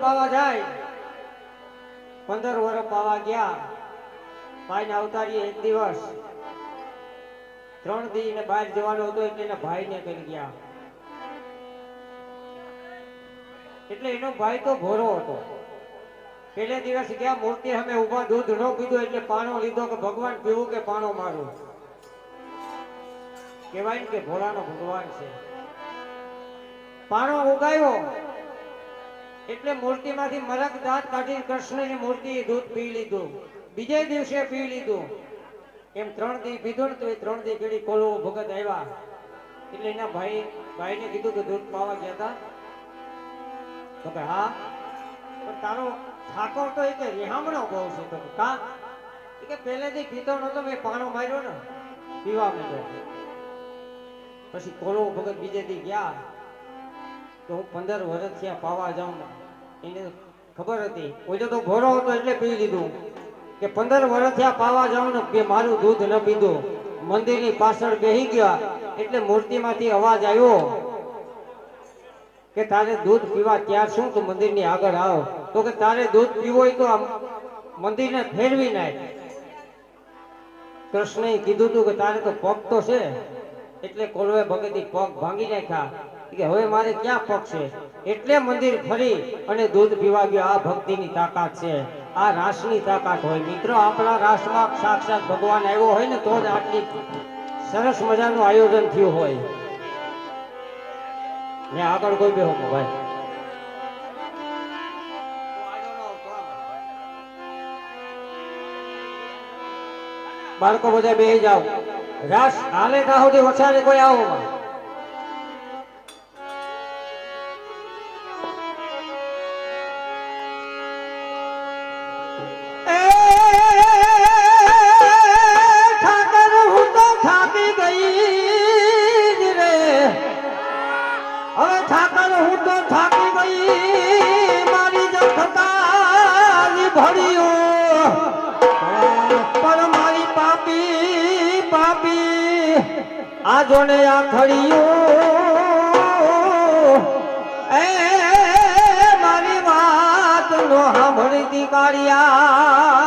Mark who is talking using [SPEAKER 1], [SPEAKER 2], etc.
[SPEAKER 1] પાવા જાય. પંદર વર્ષ પાવા ગયા. ભાઈને અવતારીએ એક દિવસ. ત્રણ દી ને બહાર જવાનો હતો એટલે એના ભાઈને કરી ગયા. એટલે એનો ભાઈ તો ભોરો હતો. પેલે દિવસ ગયા મૂર્તિ અમે ઊભા દૂધ ન પીધું એટલે પાણો લીધો કે ભગવાન પીવું કે પાણો મારું? કહેવાય ને કે ભોળાનો ભગવાન છે. પાણો ઉગાયો. એટલે મૂર્તિમાંથી મરક દાંત કાઢી કૃષ્ણની મૂર્તિ દૂધ પી લીધું. બીજે દિવસે પી લીધું. એમ ત્રણ દી પીધું તો એ ત્રણ દી પેઢી કોલો ભગત આવ્યા. એટલે એના ભાઈ, ભાઈને કીધું કે દૂધ પાવા ગયા હતા તો કે હા. પણ તારો ઠાકોર તો એ કે રિહામણો કહું છું તો કા કે? પહેલેથી પીતો નતો, મેં પાણો માર્યો ને. પીવા માંડ્યો. પછી કોલો ભગત બીજે દી ગયા. તો હું પંદર વર્ષ થયા પાવા જાઉં એને ખબર હતી. ઓજો તો ભોરો હતો એટલે પી લીધું. કે પંદર વર્ષ થયા પાવા જાઉં ને કે મારું દૂધ ન પીધું. મંદિરની પાછળ બેહી ગયા. એટલે મૂર્તિમાંથી અવાજ આવ્યો કે તારે દૂધ પીવા ત્યાં શું તું મંદિરની આગળ આવ. તો કે તારે દૂધ પીવું હોય તો મંદિરને ફેરવી નાખ. કૃષ્ણએ કીધું તું કે તારે તો પગ તો છે. એટલે કોલવે ભગતી પગ ભાંગી નાખ્યા. કે હવે મારે ક્યાં પગ છે? એટલે મંદિર ફરી અને દૂધ પીવા ગયો. આ ભક્તિની તાકાત છે. આ રાસની તાકાત હોય. મિત્રો, આપણા રાસમાં સાક્ષાત ભગવાન આવ્યો હોય ને, તો જ આટલી સરસ મજાનું આયોજન થયું હોય. ને આગળ કોઈ બે બેહો ભાઈ. બાળકો બધા બેહી જાઓ. રાસ હાલે ત્યાં સુધી વસાડે કોઈ આવો ભળ્યું પણ મારી પાપી પાપી, આ જોને આ ખડિયું એ, મારી વાત નો સાંભળી કાઢિયા